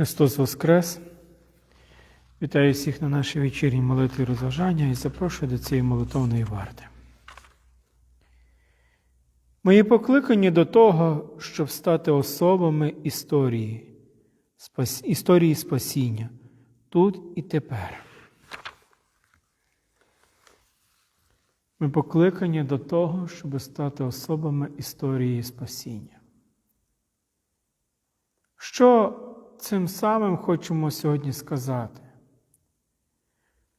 Христос Воскрес! Вітаю всіх на нашій вечірній молитві розважання і запрошую до цієї молитовної варти. Мої покликані до того, щоб стати особами історії, спас- історії спасіння тут і тепер. Ми покликані до того, щоб стати особами історії спасіння. Що цим самим хочемо сьогодні сказати?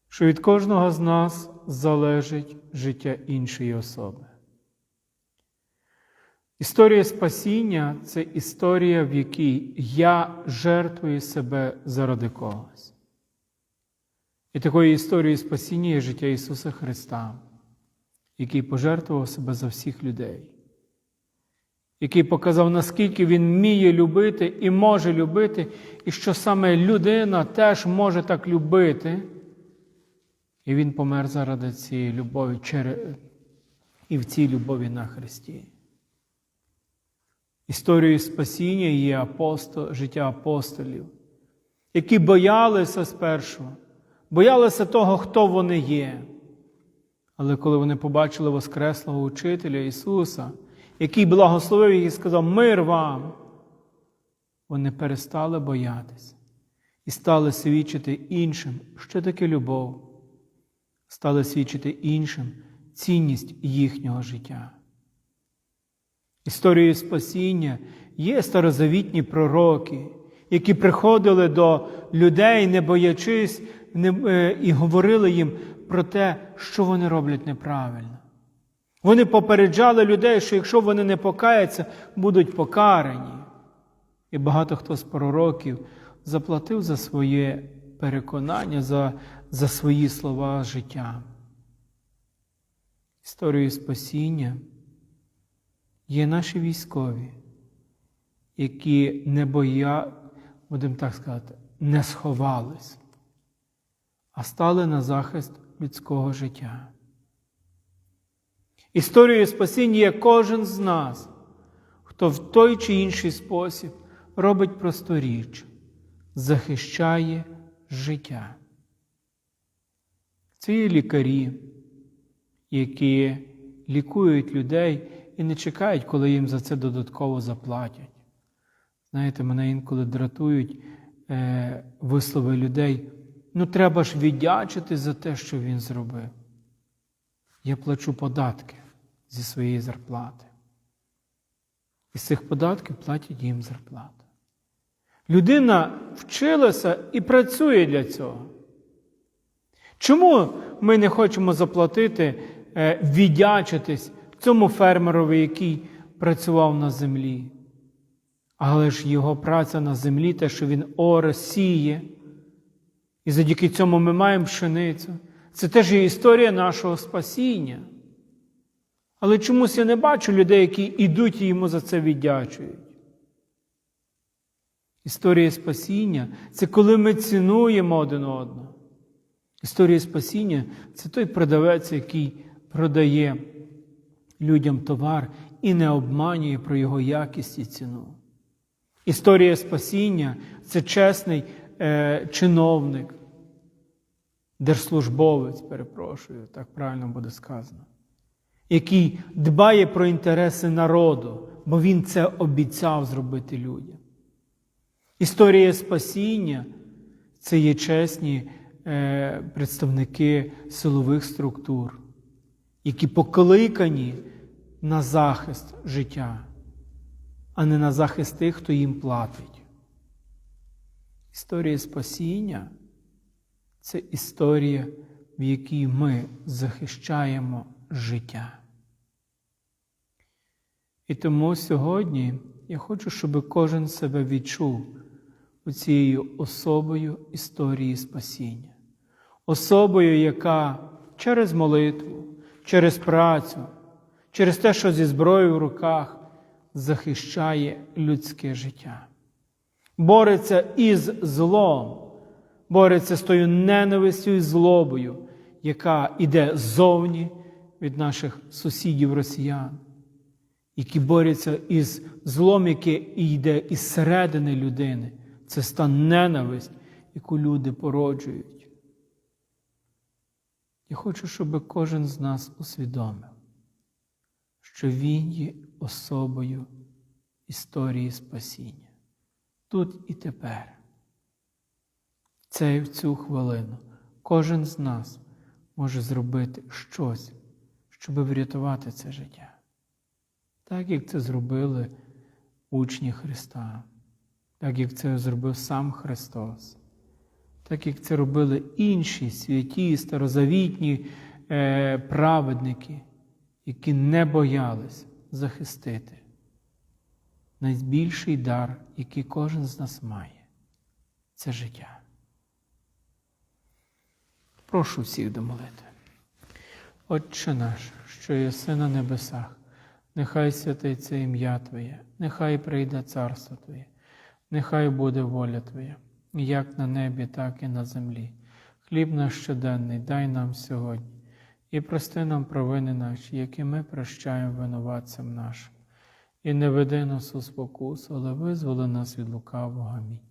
Що від кожного з нас залежить життя іншої особи. Історія спасіння це історія, в якій я жертвую себе заради когось. І такою історією спасіння є життя Ісуса Христа, який пожертвував себе за всіх людей який показав, наскільки він вміє любити і може любити, і що саме людина теж може так любити. І він помер заради цієї любові і в цій любові на Христі. Історією спасіння є апостол, життя апостолів, які боялися спершу, боялися того, хто вони є. Але коли вони побачили Воскреслого Учителя Ісуса, який благословив їх і сказав Мир вам, вони перестали боятися і стали свідчити іншим, що таке любов, стали свідчити іншим цінність їхнього життя. Історією спасіння є старозавітні пророки, які приходили до людей, не боячись, е, і говорили їм про те, що вони роблять неправильно. Вони попереджали людей, що якщо вони не покаяться, будуть покарані. І багато хто з пророків заплатив за своє переконання, за, за свої слова життя. Історією спасіння є наші військові, які не боя, будемо так сказати, не сховались, а стали на захист людського життя. Історією спасіння є кожен з нас, хто в той чи інший спосіб робить просту річ, захищає життя. Це є лікарі, які лікують людей і не чекають, коли їм за це додатково заплатять. Знаєте, мене інколи дратують е, вислови людей. Ну, треба ж віддячити за те, що він зробив. Я плачу податки зі своєї зарплати. І з цих податків платять їм зарплату. Людина вчилася і працює для цього. Чому ми не хочемо заплатити, е, віддячитись цьому фермерові, який працював на землі? Але ж його праця на землі, те, що він оре, сіє, і завдяки цьому ми маємо пшеницю. Це теж є історія нашого спасіння. Але чомусь я не бачу людей, які йдуть і йому за це віддячують. Історія спасіння це коли ми цінуємо один одного. Історія спасіння це той продавець, який продає людям товар і не обманює про його якість і ціну. Історія спасіння це чесний е, чиновник, держслужбовець, перепрошую, так правильно буде сказано, який дбає про інтереси народу, бо він це обіцяв зробити людям. Історія спасіння це є чесні е, представники силових структур, які покликані на захист життя, а не на захист тих, хто їм платить. Історія спасіння це історія, в якій ми захищаємо життя. І тому сьогодні я хочу, щоб кожен себе відчув цією особою історії спасіння, особою, яка через молитву, через працю, через те, що зі зброєю в руках захищає людське життя, бореться із злом, бореться з тою ненавистю і злобою, яка йде ззовні від наших сусідів росіян які борються із злом, який йде із середини людини. Це стан ненависть, яку люди породжують. Я хочу, щоб кожен з нас усвідомив, що Він є особою історії спасіння. Тут і тепер. Це і в цю хвилину кожен з нас може зробити щось, щоб врятувати це життя. Так як це зробили учні Христа, так як це зробив сам Христос, так як це робили інші святі, старозавітні е, праведники, які не боялись захистити найбільший дар, який кожен з нас має це життя. Прошу всіх до молитви. Отче наш, що єси на небесах, нехай святиться ім'я Твоє, нехай прийде царство Твоє, нехай буде воля Твоя, як на небі, так і на землі. Хліб наш щоденний дай нам сьогодні, і прости нам провини наші, які ми прощаємо винуватцям нашим. І не веди нас у спокусу, але визволи нас від лукавого. Амінь.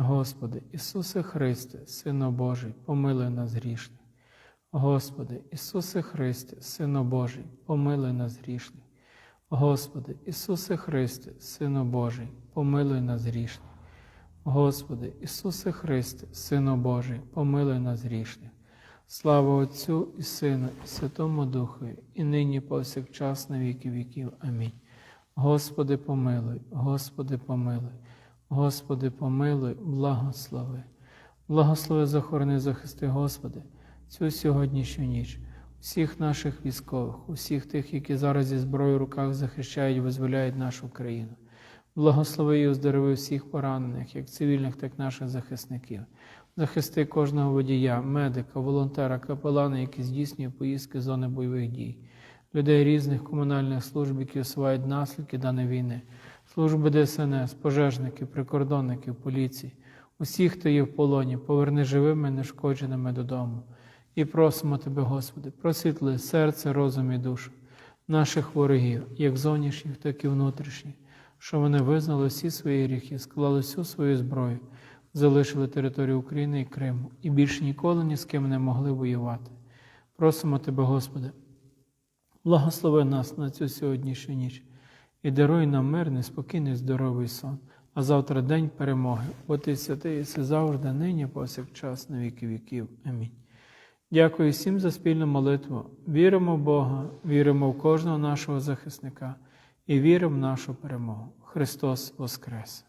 Господи, Ісусе Христе, Сину Божий, помилуй нас грішних. Господи, Ісусе Христе, Сину Божий, помилуй нас грішних. Господи, Ісусе Христе, Сину Божий, помилуй нас грішних. Господи, Ісусе Христе, Сину Божий, помилуй нас грішних. Слава Отцю і Сину, і Святому Духові, і нині повсякчас на віки віків. Амінь. Господи, помилуй, Господи, помилуй, Господи, помилуй, благослови. Благослови захорони, захисти, Господи, цю сьогоднішню ніч, всіх наших військових, усіх тих, які зараз зі зброєю в руках захищають і визволяють нашу країну. Благослови і оздорови всіх поранених, як цивільних, так і наших захисників. Захисти кожного водія, медика, волонтера, капелана, які здійснює поїздки з зони бойових дій людей різних комунальних служб, які усувають наслідки даної війни, служби ДСНС, пожежників, прикордонників, поліції, усіх, хто є в полоні, поверни живими, нешкодженими додому. І просимо Тебе, Господи, просвітли серце, розум і душу наших ворогів, як зовнішніх, так і внутрішніх, що вони визнали всі свої гріхи, склали всю свою зброю, залишили територію України і Криму і більше ніколи ні з ким не могли воювати. Просимо Тебе, Господи. Благослови нас на цю сьогоднішню ніч і даруй нам мирний, спокійний, здоровий сон, а завтра день перемоги, ти святий, все завжди, нині, повсякчас, на віки віків. Амінь. Дякую всім за спільну молитву. Віримо в Бога, віримо в кожного нашого захисника і віримо в нашу перемогу. Христос Воскрес!